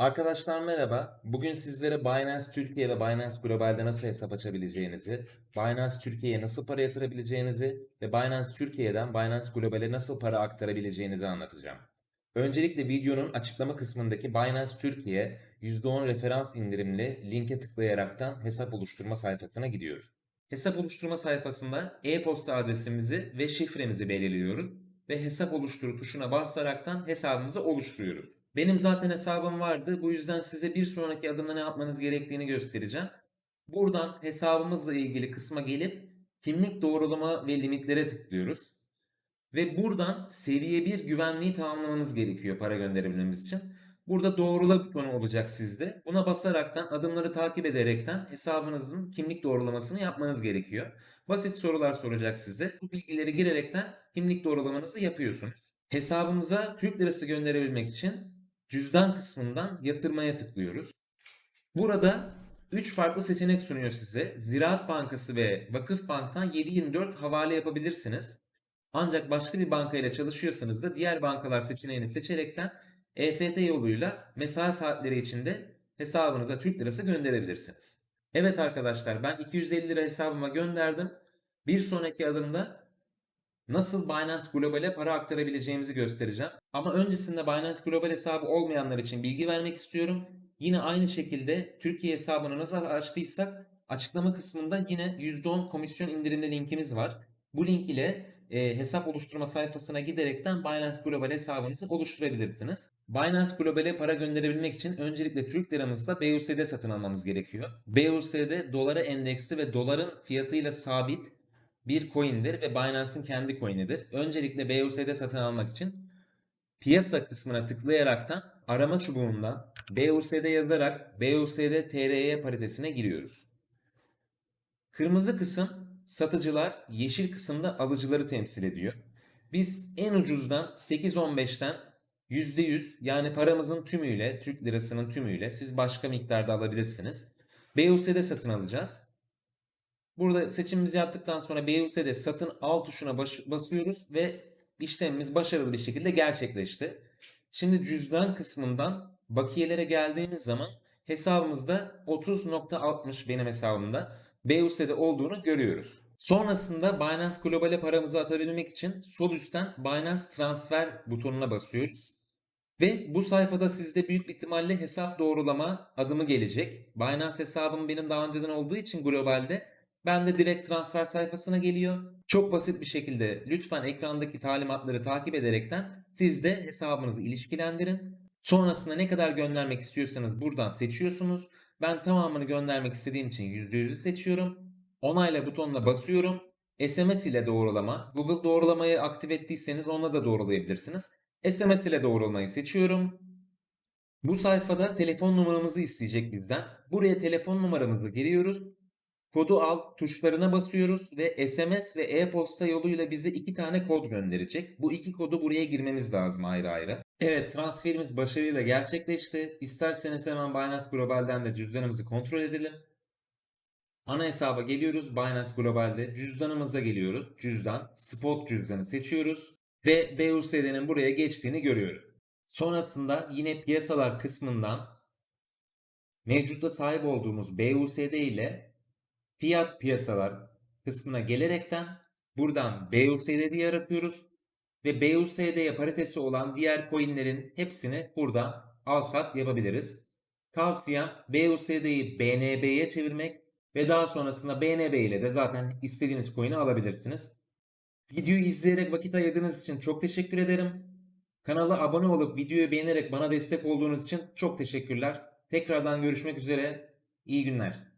Arkadaşlar merhaba. Bugün sizlere Binance Türkiye ve Binance Global'de nasıl hesap açabileceğinizi, Binance Türkiye'ye nasıl para yatırabileceğinizi ve Binance Türkiye'den Binance Global'e nasıl para aktarabileceğinizi anlatacağım. Öncelikle videonun açıklama kısmındaki Binance Türkiye %10 referans indirimli linke tıklayaraktan hesap oluşturma sayfasına gidiyoruz. Hesap oluşturma sayfasında e-posta adresimizi ve şifremizi belirliyoruz ve hesap oluştur tuşuna basaraktan hesabımızı oluşturuyoruz. Benim zaten hesabım vardı. Bu yüzden size bir sonraki adımda ne yapmanız gerektiğini göstereceğim. Buradan hesabımızla ilgili kısma gelip kimlik doğrulama ve limitlere tıklıyoruz. Ve buradan seviye 1 güvenliği tamamlamanız gerekiyor para gönderebilmemiz için. Burada doğrula butonu olacak sizde. Buna basaraktan adımları takip ederekten hesabınızın kimlik doğrulamasını yapmanız gerekiyor. Basit sorular soracak size. Bu bilgileri girerekten kimlik doğrulamanızı yapıyorsunuz. Hesabımıza Türk lirası gönderebilmek için cüzdan kısmından yatırmaya tıklıyoruz. Burada 3 farklı seçenek sunuyor size. Ziraat Bankası ve Vakıf Bank'tan 7/24 havale yapabilirsiniz. Ancak başka bir bankayla çalışıyorsanız da diğer bankalar seçeneğini seçerekten EFT yoluyla mesai saatleri içinde hesabınıza Türk lirası gönderebilirsiniz. Evet arkadaşlar ben 250 lira hesabıma gönderdim. Bir sonraki adımda nasıl Binance Global'e para aktarabileceğimizi göstereceğim. Ama öncesinde Binance Global hesabı olmayanlar için bilgi vermek istiyorum. Yine aynı şekilde Türkiye hesabını nasıl açtıysak açıklama kısmında yine %10 komisyon indirimli linkimiz var. Bu link ile e, hesap oluşturma sayfasına giderekten Binance Global hesabınızı oluşturabilirsiniz. Binance Global'e para gönderebilmek için öncelikle Türk liramızla BUSD satın almamız gerekiyor. BUSD dolara endeksli ve doların fiyatıyla sabit bir coin'dir ve Binance'ın kendi coin'idir. Öncelikle BUSD satın almak için piyasa kısmına tıklayaraktan arama çubuğundan BUSD yazarak BUSD TRY paritesine giriyoruz. Kırmızı kısım satıcılar, yeşil kısımda alıcıları temsil ediyor. Biz en ucuzdan 8.15'ten %100 yani paramızın tümüyle, Türk lirasının tümüyle siz başka miktarda alabilirsiniz. BUSD satın alacağız. Burada seçimimizi yaptıktan sonra BUSD satın al tuşuna baş- basıyoruz ve işlemimiz başarılı bir şekilde gerçekleşti. Şimdi cüzdan kısmından bakiyelere geldiğimiz zaman hesabımızda 30.60 benim hesabımda BUSD olduğunu görüyoruz. Sonrasında Binance Global'e paramızı atabilmek için sol üstten Binance Transfer butonuna basıyoruz. Ve bu sayfada sizde büyük bir ihtimalle hesap doğrulama adımı gelecek. Binance hesabım benim daha önceden olduğu için globalde ben de direkt transfer sayfasına geliyor. Çok basit bir şekilde lütfen ekrandaki talimatları takip ederekten siz de hesabınızı ilişkilendirin. Sonrasında ne kadar göndermek istiyorsanız buradan seçiyorsunuz. Ben tamamını göndermek istediğim için %100'ü seçiyorum. Onayla butonuna basıyorum. SMS ile doğrulama. Google doğrulamayı aktif ettiyseniz onunla da doğrulayabilirsiniz. SMS ile doğrulamayı seçiyorum. Bu sayfada telefon numaramızı isteyecek bizden. Buraya telefon numaramızı giriyoruz. Kodu al tuşlarına basıyoruz ve SMS ve e-posta yoluyla bize iki tane kod gönderecek. Bu iki kodu buraya girmemiz lazım ayrı ayrı. Evet transferimiz başarıyla gerçekleşti. İsterseniz hemen Binance Global'den de cüzdanımızı kontrol edelim. Ana hesaba geliyoruz Binance Global'de. Cüzdanımıza geliyoruz. Cüzdan, spot cüzdanı seçiyoruz. Ve BUSD'nin buraya geçtiğini görüyoruz. Sonrasında yine piyasalar kısmından mevcutta sahip olduğumuz BUSD ile fiyat piyasalar kısmına gelerekten buradan BUSD diye aratıyoruz ve BUSD'ye paritesi olan diğer coinlerin hepsini burada al sat yapabiliriz. Tavsiyem BUSD'yi BNB'ye çevirmek ve daha sonrasında BNB ile de zaten istediğiniz coin'i alabilirsiniz. Videoyu izleyerek vakit ayırdığınız için çok teşekkür ederim. Kanala abone olup videoyu beğenerek bana destek olduğunuz için çok teşekkürler. Tekrardan görüşmek üzere. İyi günler.